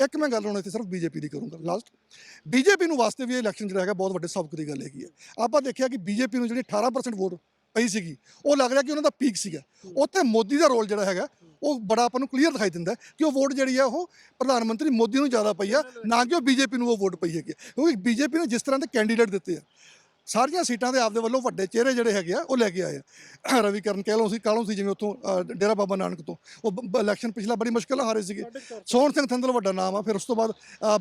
ਇੱਕ ਮੈਂ ਗੱਲ ਹੁਣ ਇੱਥੇ ਸਿਰਫ ਬੀਜੇਪੀ ਦੀ ਕਰੂੰਗਾ ਲਾਸਟ ਬੀਜੇਪੀ ਨੂੰ ਵਾਸਤੇ ਵੀ ਇਹ ਇਲੈਕਸ਼ਨ ਜਿਹੜਾ ਹੈਗਾ ਬਹੁਤ ਵੱਡੇ ਸਬਕ ਦੀ ਗੱਲ ਹੈਗੀ ਹੈ ਆਪਾਂ ਦੇਖਿਆ ਕਿ ਬੀਜੇਪੀ ਨੂੰ ਜਿਹੜੀ 18% ਵੋਟ ਪਈ ਸੀਗੀ ਉਹ ਲੱਗ ਰਿਹਾ ਕਿ ਉਹਨਾਂ ਦਾ ਪੀਕ ਸੀਗਾ ਉੱਥੇ ਮੋਦੀ ਦਾ ਰੋਲ ਜਿਹੜਾ ਹੈਗਾ, ਉਹ ਬੜਾ ਆਪਾਂ ਨੂੰ ਕਲੀਅਰ ਦਿਖਾਈ ਦਿੰਦਾ ਕਿ ਉਹ ਵੋਟ ਜਿਹੜੀ ਆ, ਉਹ ਪ੍ਰਧਾਨ ਮੰਤਰੀ ਮੋਦੀ ਨੂੰ ਜ਼ਿਆਦਾ ਪਈ ਆ, ਨਾ ਕਿ ਉਹ ਬੀਜੇਪੀ ਨੂੰ ਉਹ ਵੋਟ ਪਈ ਹੈਗੀ ਹੈ। ਕਿਉਂਕਿ ਬੀਜੇਪੀ ਨੇ ਜਿਸ ਤਰ੍ਹਾਂ ਦੇ ਕੈਂਡੀਡੇਟ ਦਿੱਤੇ ਆ ਸਾਰੀਆਂ ਸੀਟਾਂ ਦੇ ਆਪਦੇ ਵੱਲੋਂ ਵੱਡੇ ਚਿਹਰੇ ਜਿਹੜੇ ਹੈਗੇ ਆ ਉਹ ਲੈ ਕੇ ਆਏ ਆ। ਰਵੀ ਕਰਨ ਕਹਿ ਲਓ ਸੀ ਕਾਲੋਂ ਸੀ ਜਿਵੇਂ ਉੱਥੋਂ ਡੇਰਾ ਬਾਬਾ ਨਾਨਕ ਤੋਂ। ਉਹ ਇਲੈਕਸ਼ਨ ਪਿਛਲਾ ਬੜੀ ਮੁਸ਼ਕਿਲ ਨਾਲ ਹਾਰੇ ਸੀਗੇ। ਸੋਹਣ ਸਿੰਘ ਥੰਦਲ ਵੱਡਾ ਨਾਮ ਆ ਫਿਰ ਉਸ ਤੋਂ ਬਾਅਦ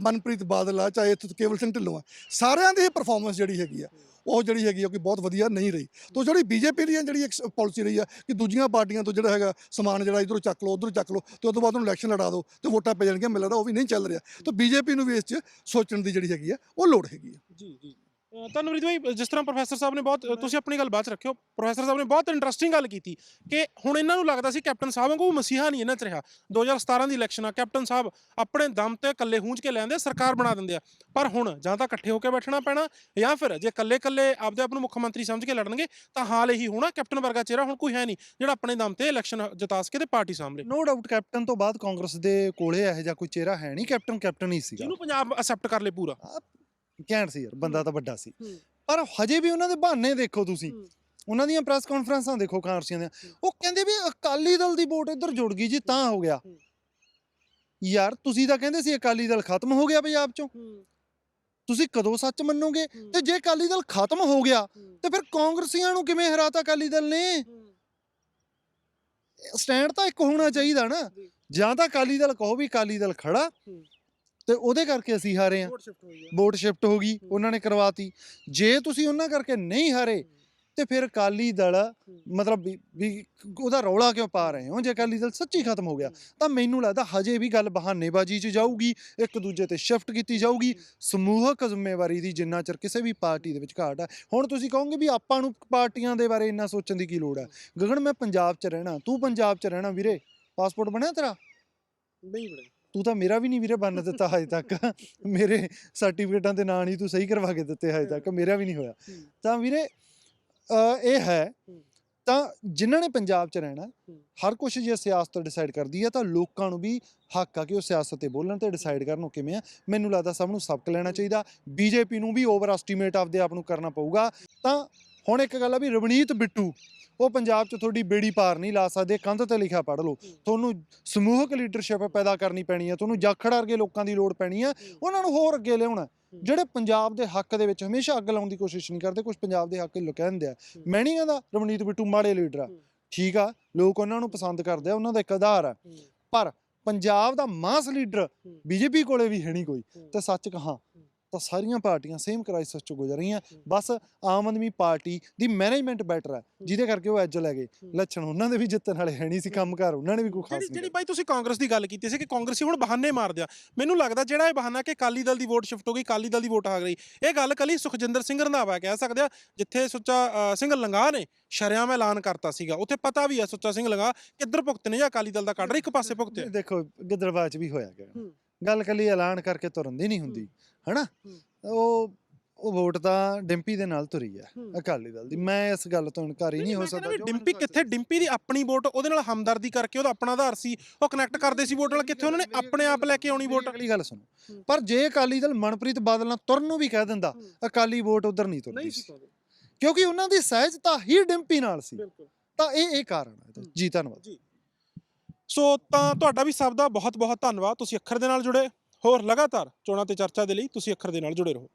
ਮਨਪ੍ਰੀਤ ਬਾਦਲ ਆ ਚਾਹੇ ਇੱਥੇ ਕੇਵਲ ਸਿੰਘ ਢਿੱਲੋਂ ਆ। ਸਾਰਿਆਂ ਦੀ ਪਰਫਾਰਮੈਂਸ ਜਿਹੜੀ ਹੈਗੀ ਆ ਉਹ ਜਿਹੜੀ ਹੈਗੀ ਆ ਕਿ ਬਹੁਤ ਵਧੀਆ ਨਹੀਂ ਰਹੀ। ਤੋਂ ਜਿਹੜੀ ਬੀਜੇਪੀ ਦੀ ਜਿਹੜੀ ਇੱਕ ਪਾਲਿਸੀ ਰਹੀ ਆ ਕਿ ਦੂਜੀਆਂ ਪਾਰਟੀਆਂ ਤੋਂ ਜਿਹੜਾ ਹੈਗਾ ਸਮਾਨ ਜਿਹੜਾ ਇਧਰੋਂ ਚੱਕ ਲਓ ਉਧਰੋਂ ਚੱਕ ਲਓ ਤੇ ਉਸ ਤੋਂ ਬਾਅਦ ਉਹਨੂੰ ਇਲੈਕਸ਼ਨ ਲੜਾ ਦਿਓ ਤੇ ਵੋਟਾਂ ਪੈ ਜਾਣਗੀਆਂ ਮੈਨੂੰ ਲੱਗਦਾ ਉਹ ਵੀ ਨਹੀਂ ਚੱਲ ਰਿਹਾ। ਤਾਂ ਬੀਜੇਪੀ ਨੂੰ ਵੀ ਇਸ 'ਚ ਸੋਚਣ ਦੀ ਜਿਹੜੀ ਹੈਗੀ ਆ ਉਹ ਲੋੜ ਹੈਗੀ ਆ। ਜੀ ਜੀ। ਅ, ਤਾਂ ਨਵਰੀਤ ਭਾਈ ਜਿਸ ਤਰ੍ਹਾਂ ਪ੍ਰੋਫੈਸਰ ਸਾਹਿਬ ਨੇ ਬਹੁਤ ਤੁਸੀਂ ਆਪਣੀ ਗੱਲ ਬਾਅਦ ਚ ਰੱਖਿਓ ਪ੍ਰੋਫੈਸਰ ਸਾਹਿਬ ਨੇ ਬਹੁਤ ਇੰਟਰਸਟਿੰਗ ਗੱਲ ਕੀਤੀ ਕਿ ਹੁਣ ਇਹਨਾਂ ਨੂੰ ਲੱਗਦਾ ਸੀ ਕੈਪਟਨ ਸਾਹਿਬ ਵਾਂਗੂ ਮਸੀਹਾ ਨਹੀਂ ਇਹਨਾਂ ਚ ਰਿਹਾ। 2017 ਦੀ ਇਲੈਕਸ਼ਨ ਆ ਕੈਪਟਨ ਸਾਹਿਬ ਆਪਣੇ ਦਮ ਤੇ ਇਕੱਲੇ ਹੂੰਝ ਕੇ ਲੈਂਦੇ ਸਰਕਾਰ ਬਣਾ ਦਿੰਦੇ ਆ। ਪਰ ਹੁਣ ਜਾਂ ਤਾਂ ਇਕੱਠੇ ਹੋ ਕੇ ਬੈਠਣਾ ਪੈਣਾ ਜਾਂ ਫਿਰ ਜੇ ਇਕੱਲੇ ਇਕੱਲੇ ਆਪਦੇ ਆਪ ਨੂੰ ਮੁੱਖ ਮੰਤਰੀ ਸਮਝ ਕੇ ਲੜਨਗੇ ਤਾਂ ਹਾਲ ਇਹੀ ਹੋਣਾ ਕੈਪਟਨ ਵਰਗਾ ਚਿਹਰਾ ਹੁਣ ਕੋਈ ਹੈ ਨਹੀਂ ਜਿਹੜਾ ਆਪਣੇ ਦਮ ਤੇ ਇਲੈਕਸ਼ਨ ਜਿਤਾ ਸਕੇ ਤੇ ਪਾਰਟੀ ਸਾਹਮਣੇ ਨੋ ਡਾਊਟ ਕੈਪਟਨ ਤੋਂ ਬਾਅਦ ਕਾਂਗਰਸ ਦੇ ਕੋਲੇ ਇਹੋ ਜਿਹਾ ਕੋਈ ਚਿਹਰਾ ਹੈ ਨਹੀਂ ਕੈਪਟਨ ਕੈਪਟਨ ਹੀ ਸੀਗਾ। ਜਿਹਨੂੰ ਪੰਜਾਬ ਅਸੈਪਟ ਕਰ ਲੇ ਪੂਰਾ। ਘੈਂਟ ਸੀ ਯਾਰ ਬੰਦਾ ਤਾਂ ਵੱਡਾ ਸੀ। ਹੂੰ। ਪਰ ਹਜੇ ਵੀ ਉਹਨਾਂ ਦੇ ਬਹਾਨੇ ਦੇਖੋ ਤੁਸੀਂ। ਹੂੰ। ਉਹਨਾਂ ਦੀਆਂ ਪ੍ਰੈਸ ਕਾਨਫਰੰਸਾਂ ਦੇਖੋ ਕਾਂਗਰਸੀਆਂ ਦੀਆਂ। ਉਹ ਕਹਿੰਦੇ ਵੀ ਅਕਾਲੀ ਦਲ ਦੀ ਵੋਟ ਇੱਧਰ ਜੁੜ ਗਈ ਜੀ ਤਾਂ ਹੋ। ਗਿਆ। ਹੂੰ। ਯਾਰ ਤੁਸੀਂ ਤਾਂ ਕਹਿੰਦੇ ਸੀ ਅਕਾਲੀ ਦਲ ਖਤਮ ਹੋ ਗਿਆ ਪੰਜਾਬ ਚੋਂ। ਤੁਸੀਂ ਕਦੋਂ ਸੱਚ ਮੰਨੋਗੇ? ਤੇ ਜੇ ਅਕਾਲੀ ਦਲ ਖਤਮ ਹੋ ਗਿਆ ਤੇ ਫਿਰ ਕਾਂਗਰਸੀਆਂ ਨੂੰ ਕਿਵੇਂ ਹਰਾਤਾ ਅਕਾਲੀ ਦਲ ਨੇ? ਸਟੈਂਡ ਤਾਂ ਇੱਕ ਹੋਣਾ ਚਾਹੀਦਾ ਨਾ। ਜੀ। ਜਾਂ ਤਾਂ ਅਕਾਲੀ ਦਲ ਕਹੋ ਵੀ ਅਕਾਲੀ ਦਲ ਖੜਾ। ਹੂੰ। ਤੇ ਉਹਦੇ ਕਰਕੇ ਅਸੀਂ ਹਾਰੇ ਆ ਵੋਟ ਸ਼ਿਫਟ ਹੋਈ ਹੈ ਵੋਟ ਸ਼ਿਫਟ ਹੋ ਗਈ। ਉਹਨਾਂ ਨੇ ਕਰਵਾਤੀ। ਜੇ ਤੁਸੀਂ ਉਹਨਾਂ ਕਰਕੇ ਨਹੀਂ ਹਾਰੇ ਤੇ ਫਿਰ ਅਕਾਲੀ ਦਲ ਮਤਲਬ ਵੀ- ਉਹਦਾ ਰੌਲਾ ਕਿਉਂ ਪਾ ਰਹੇ ਹੋ? ਜੇ ਅਕਾਲੀ ਦਲ ਸੱਚੀ ਖਤਮ ਹੋ ਗਿਆ। ਤਾਂ ਮੈਨੂੰ ਲੱਗਦਾ ਹਜੇ ਵੀ ਗੱਲ ਬਹਾਨੇਬਾਜ਼ੀ 'ਚ ਜਾਊਗੀ ਇੱਕ ਦੂਜੇ ਤੇ ਸ਼ਿਫਟ ਕੀਤੀ ਜਾਊਗੀ। ਸਮੂਹਕ ਜ਼ਿੰਮੇਵਾਰੀ ਦੀ ਜਿੰਨਾ ਚਿਰ ਕਿਸੇ ਵੀ ਪਾਰਟੀ ਦੇ ਵਿੱਚ ਘਾਟ ਹੈ ਹੁਣ ਤੁਸੀਂ ਕਹੋਗੇ ਵੀ ਆਪਾਂ ਨੂੰ ਪਾਰਟੀਆਂ ਦੇ ਬਾਰੇ ਇੰਨਾ ਸੋਚਣ ਦੀ ਕੀ ਲੋੜ ਹੈ। ਗਗਨ ਮੈਂ ਪੰਜਾਬ 'ਚ ਰਹਿਣਾ ਤੂੰ ਪੰਜਾਬ 'ਚ ਰਹਿਣਾ ਵੀਰੇ? ਪਾਸਪੋਰਟ ਬਣਿਆ ਤੇਰਾ? ਨਹੀਂ ਬੜੇ ਤੂੰ ਤਾਂ ਮੇਰਾ ਵੀ ਨਹੀਂ ਵੀਰੇ ਬੰਨ ਦਿੱਤਾ ਹਜੇ ਤੱਕ ਮੇਰੇ ਸਰਟੀਫਿਕੇਟਾਂ ਦੇ ਨਾਂ ਨਹੀਂ ਤੂੰ ਸਹੀ ਕਰਵਾ ਕੇ ਦਿੱਤੇ ਹਜੇ ਤੱਕ ਮੇਰਾ ਵੀ ਨਹੀਂ ਹੋਇਆ ਹੂੰ। ਤਾਂ ਵੀਰੇ ਇਹ ਹੈ ਹੂੰ। ਤਾਂ ਜਿਨ੍ਹਾਂ ਨੇ ਪੰਜਾਬ 'ਚ ਰਹਿਣਾ ਹੂੰ। ਹਰ ਕੁਝ ਜੇ ਸਿਆਸਤ ਡਿਸਾਈਡ ਕਰਦੀ ਹੈ ਤਾਂ ਲੋਕਾਂ ਨੂੰ ਵੀ ਹੱਕ ਆ ਕਿ ਉਹ ਸਿਆਸਤ ਤੇ ਬੋਲਣ ਤੇ ਡਿਸਾਈਡ ਕਰਨ ਉਹ ਕਿਵੇਂ ਆ ਮੈਨੂੰ ਲੱਗਦਾ ਸਭ ਨੂੰ ਸਬਕ ਲੈਣਾ ਚਾਹੀਦਾ ਬੀਜੇਪੀ ਨੂੰ ਵੀ ਓਵਰ ਐਸਟੀਮੇਟ ਆਪਦੇ ਆਪ ਨੂੰ ਕਰਨਾ ਪਊਗਾ ਤਾਂ ਹੁਣ ਇੱਕ ਗੱਲ ਆ ਵੀ ਰਵਨੀਤ ਬਿੱਟੂ ਉਹ ਪੰਜਾਬ 'ਚ ਤੁਹਾਡੀ ਬੇੜੀ ਪਾਰ ਨਹੀਂ ਲਾ ਸਕਦੇ ਕੰਧ ਤੇ ਲਿਖਿਆ ਪੜ੍ਹ ਲਓ। ਤੁਹਾਨੂੰ ਸਮੂਹਕ ਲੀਡਰਸ਼ਿਪ ਪੈਦਾ ਕਰਨੀ ਪੈਣੀ ਹੈ ਤੁਹਾਨੂੰ ਜਾਖੜ ਵਰਗੇ ਲੋਕਾਂ ਦੀ ਲੋੜ ਪੈਣੀ ਹੈ। ਉਹਨਾਂ ਨੂੰ ਹੋਰ ਅੱਗੇ ਲਿਆਉਣਾ। ਜਿਹੜੇ ਪੰਜਾਬ ਦੇ ਹੱਕ ਦੇ ਵਿੱਚ ਹਮੇਸ਼ਾ ਅੱਗ ਲਾਉਣ ਦੀ ਕੋਸ਼ਿਸ਼ ਨਹੀਂ ਕਰਦੇ ਕੁਝ ਪੰਜਾਬ ਦੇ ਹੱਕ ਲੁਕਾ ਦਿੰਦੇ ਆ। ਨਹੀਂ ਕਹਿੰਦਾ ਰਵਨੀਤ ਬਿੱਟੂ ਮਾੜੇ ਲੀਡਰ ਆ। ਠੀਕ ਆ ਲੋਕ ਉਹਨਾਂ ਨੂੰ ਪਸੰਦ ਕਰਦੇ ਆ ਉਹਨਾਂ ਦਾ ਇੱਕ ਆਧਾਰ ਆ। ਪਰ ਪੰਜਾਬ ਦਾ ਮਾਸ ਲੀਡਰ। ਬੀਜੇਪੀ ਕੋਲੇ ਵੀ ਹੈ ਨਹੀਂ ਕੋਈ। ਤੇ ਸੱਚ ਕਹਾਂ ਤਾਂ ਸਾਰੀਆਂ ਪਾਰਟੀਆਂ ਸੇਮ ਕ੍ਰਾਈਸਿਸ ਚੋਂ ਗੁਜ਼ਰ ਰਹੀਆਂ। ਬਸ ਆਮ ਆਦਮੀ ਪਾਰਟੀ ਦੀ ਮੈਨੇਜਮੈਂਟ ਬੈਟਰ ਹੈ। ਜਿਹਦੇ ਕਰਕੇ ਉਹ ਐਜ ਲੈ ਗਏ। ਲੱਛਣ ਉਹਨਾਂ ਦੇ ਵੀ ਜਿੱਤਣ ਵਾਲੇ ਹੈ ਨਹੀਂ ਸੀ ਕੰਮਕਾਰ ਉਹਨਾਂ ਨੇ ਵੀ ਕੋਈ ਖਾਸ ਜਿਹੜੀ ਨਹੀਂ ਜਿਹੜੀ ਬਾਈ ਤੁਸੀਂ ਕਾਂਗਰਸ ਦੀ ਗੱਲ ਕੀਤੀ ਸੀ ਕਿ ਕਾਂਗਰਸੀ ਹੁਣ ਬਹਾਨੇ ਮਾਰਦੇ ਆ ਮੈਨੂੰ ਲੱਗਦਾ ਜਿਹੜਾ ਇਹ ਬਹਾਨਾ ਕਿ ਅਕਾਲੀ ਦਲ ਦੀ ਵੋਟ ਸ਼ਿਫਟ ਹੋ ਗਈ ਅਕਾਲੀ ਦਲ ਦੀ ਵੋਟ ਆ ਗਈ। ਇਹ ਗੱਲ ਕੱਲੀ ਸੁਖਜਿੰਦਰ ਸਿੰਘ ਰੰਧਾਵਾ ਕਹਿ ਸਕਦੇ ਆ ਜਿੱਥੇ ਸੁੱਚਾ ਸਿੰਘ ਲੰਗਾ ਨੇ ਸ਼ਰਿਆਮ ਐਲਾਨ ਕਰਤਾ ਸੀਗਾ। ਉੱਥੇ ਪਤਾ ਵੀ ਆ ਸੁੱਚਾ ਸਿੰਘ ਲੰਗਾ ਕਿੱਧਰ ਭੁਗਤਨੇ ਜਾਂ ਅਕਾਲੀ ਦਲ ਦਾ ਕੱਢ ਰਿਹਾ ਇੱਕ ਪਾਸੇ ਭੁਗਤੇ ਦੇਖੋ ਗਿੱਦੜਬਾਜ ਵੀ ਹੋਇਆ ਗਿਆ। ਗੱਲ ਕੱਲੀ ਐਲਾਨ ਕਰਕੇ ਤੁਰਨ ਦੀ ਨਹੀਂ ਹੁੰਦੀ। ਹਨਾ? ਹੂੰ। ਉਹ ਉਹ ਵੋਟ ਤਾਂ ਡਿੰਪੀ ਦੇ ਨਾਲ ਤੁਰੀ ਹੈ ਹੂੰ। ਅਕਾਲੀ ਦਲ ਦੀ। ਮੈਂ ਇਸ ਗੱਲ ਤੋਂ ਇਨਕਾਰੀ ਨਹੀਂ ਹੋ ਮੈਂ ਕਹਿੰਦਾ ਸਕਦਾ ਡਿੰਪੀ ਕਿੱਥੇ? ਡਿੰਪੀ ਦੀ ਆਪਣੀ ਵੋਟ ਉਹਦੇ ਨਾਲ ਹਮਦਰਦੀ ਕਰਕੇ ਉਹਦਾ ਆਪਣਾ ਆਧਾਰ ਸੀ ਉਹ ਕਨੈਕਟ ਕਰਦੇ ਸੀ ਵੋਟ ਨਾਲ। ਕਿੱਥੇ ਉਹਨਾਂ ਨੇ ਆਪਣੇ ਆਪ ਲੈ ਕੇ ਆਉਣੀ ਵੋਟ? ਅਗਲੀ ਗੱਲ ਸੁਣੋ। ਹੂੰ। ਪਰ ਜੇ ਅਕਾਲੀ ਦਲ ਮਨਪ੍ਰੀਤ ਬਾਦਲ ਨਾਲ ਤੁਰਨ ਨੂੰ ਵੀ ਕਹਿ ਦਿੰਦਾ ਹੂੰ। ਅਕਾਲੀ ਵੋਟ ਉਧਰ ਨਹੀਂ ਤੁਰਦੀ ਨਹੀਂ ਕਿਉਂਕਿ ਉਹਨਾਂ ਦੀ ਸਹਿਜਤਾ ਹੀ ਡਿੰਪੀ ਨਾਲ ਸੀ। ਤਾਂ ਇਹ ਇਹ ਕਾਰਨ ਹੈ। ਹੂੰ। ਜੀ ਧੰਨਵਾਦ। ਸੋ ਤਾਂ ਤੁਹਾਡਾ ਵੀ ਸਭ ਦਾ ਬਹੁਤ ਬਹੁਤ ਧੰਨਵਾਦ। ਤੁਸੀਂ ਅੱਖਰ ਦੇ ਨਾਲ ਜੁੜੇ। ਹੋਰ ਲਗਾਤਾਰ ਚੋਣਾਂ ਤੇ ਚਰਚਾ ਦੇ ਲਈ ਤੁਸੀਂ ਅੱਖਰ ਦੇ ਨਾਲ ਜੁੜੇ ਰਹੋ।